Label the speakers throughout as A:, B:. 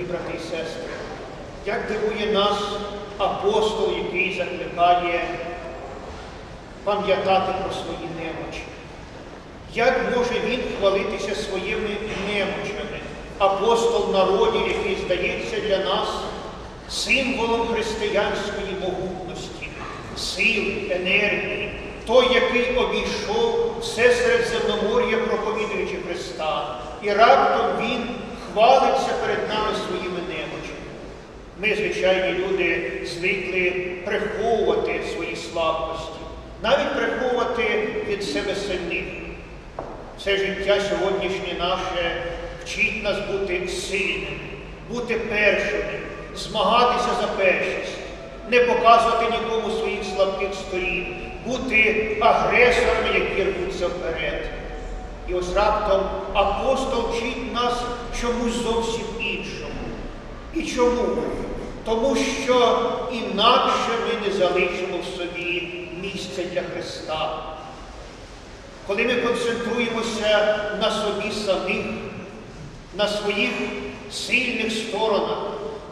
A: Дорогі брати і сестри, як дивує нас апостол, який закликає пам'ятати про свої немочі. Як може він хвалитися своїми немочами? Апостол народі, який здається для нас символом християнської могутності, сил, енергії, той, який обійшов все Середземномор'я, проповідуючи Христа, і раптом Він хвалиться перед нами своїми немочами. Ми, звичайні люди, звикли приховувати свої слабкості, навіть приховувати від себе самих. Все життя сьогоднішнє наше вчить нас бути сильними, бути першими, змагатися за першість, не показувати нікому своїх слабких сторін, бути агресорами, які рвуться вперед. І ось раптом апостол вчить нас чомусь зовсім іншому. І чому? Тому що інакше ми не залишимо в собі місця для Христа. Коли ми концентруємося на собі самих, на своїх сильних сторонах,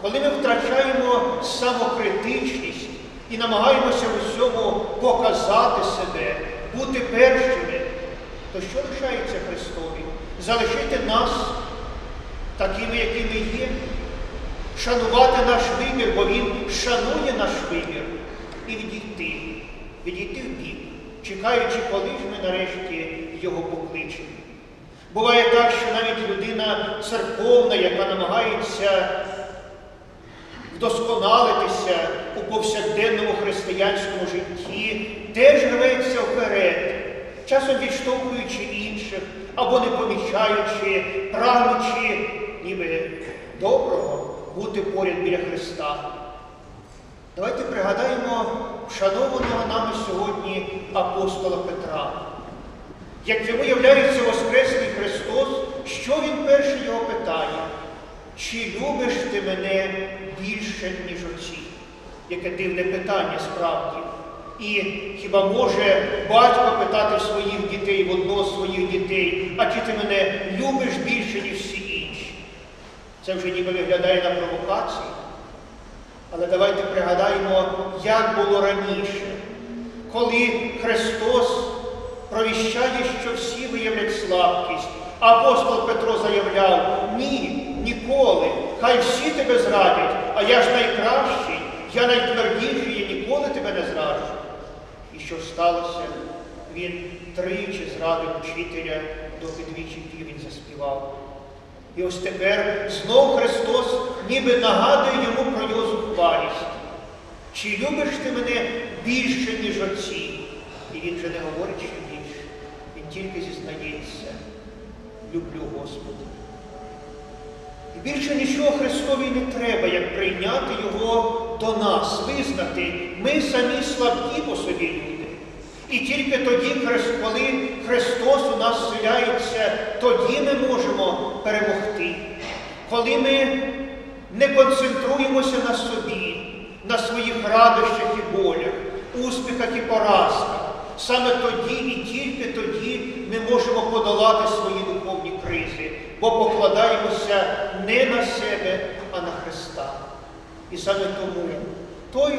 A: коли ми втрачаємо самокритичність і намагаємося в усьому показати себе, бути першими, то що лишається Христові? Залишити нас такими, якими є, шанувати наш вибір, бо Він шанує наш вибір, і відійти, відійти в бік, чекаючи, коли ж ми нарешті його покличемо. Буває так, що навіть людина церковна, яка намагається вдосконалитися у повсякденному християнському житті, часом відштовхуючи інших або не помічаючи, прагнучи ніби доброго бути поряд біля Христа. Давайте пригадаємо вшанованого нами сьогодні апостола Петра. Як йому являється Воскреслий Христос, що він перше його питає? Чи любиш ти мене більше, ніж оці? Яке дивне питання справді. І хіба може батько питати своїх дітей в одного з своїх дітей, а чи ти мене любиш більше, ніж всі інші? Це вже ніби виглядає на провокації. Але давайте пригадаємо, як було раніше, коли Христос провіщає, що всі виявлять слабкість. Апостол Петро заявляв, ні, ніколи, хай всі тебе зрадять, а я ж найкращий, я найтвердіший, я ніколи тебе не зраджу. Що сталося? Він тричі зрадив учителя, доки двічі півень заспівав. І ось тепер знов Христос ніби нагадує йому про його зухвалість. Чи любиш ти мене більше, ніж отці? І він вже не говорить, що більше. Він тільки зізнається. Люблю Господа. І більше нічого Христові не треба, як прийняти Його до нас, визнати. Ми самі слабкі по собі люди. І тільки тоді, коли Христос у нас селяється, тоді ми можемо перемогти. Коли ми не концентруємося на собі, на своїх радощах і болях, успіхах і поразках, саме тоді і тільки тоді ми можемо подолати свої духовні кризи, бо покладаємося не на себе, а на Христа. І саме тому той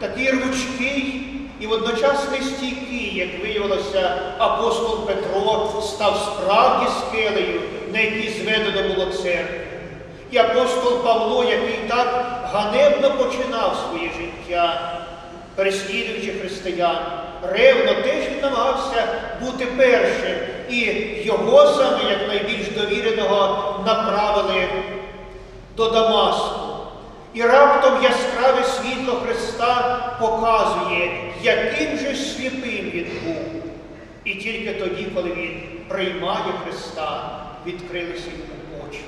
A: такий рвучкий і водночас нестійкий, як виявилося, апостол Петро став справді скелею, на якій зведено було церкву. І апостол Павло, який так ганебно починав своє життя, переслідуючи християн, ревно теж він намагався бути першим, і його саме, як найбільш довіреного, направили до Дамаску. І раптом яскраве світло Христа показує, яким же сліпим він був. І тільки тоді, коли він приймає Христа, відкрилися йому очі.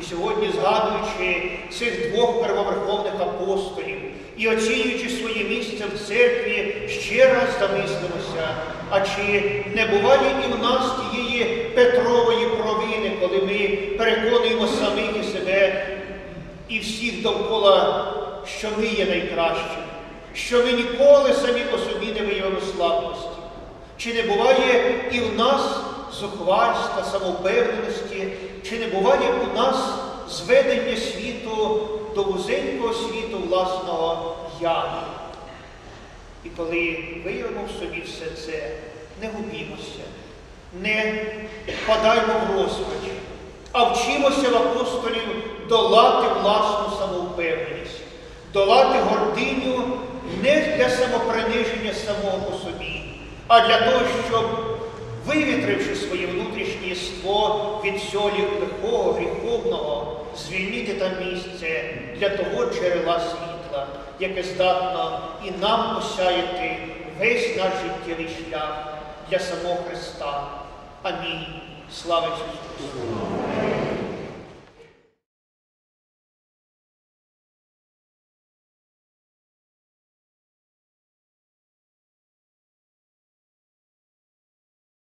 A: І сьогодні, згадуючи цих двох первоверховних апостолів і оцінюючи своє місце в церкві, ще раз замислимося, а чи не буває і в нас тієї Петрової провини, коли ми переконуємо самих і і всіх довкола, що ми є найкращими, що ми ніколи самі по собі не виявимо слабкості. Чи не буває і в нас зухвальства, самовпевненості, чи не буває у нас зведення світу до вузенького світу власного я? І коли виявимо в собі все це, не губімося, не впадаймо в розпач, а вчимося в апостолів долати власну самовпевненість, долати гординю не для самоприниження самого по собі, а для того, щоб, вивітривши своє внутрішнє єство від всього лихого, гріховного, звільнити там місце для того джерела світла, яке здатно і нам осяяти весь наш життєвий шлях для самого Христа. Амінь. Слава Ісусу Христу!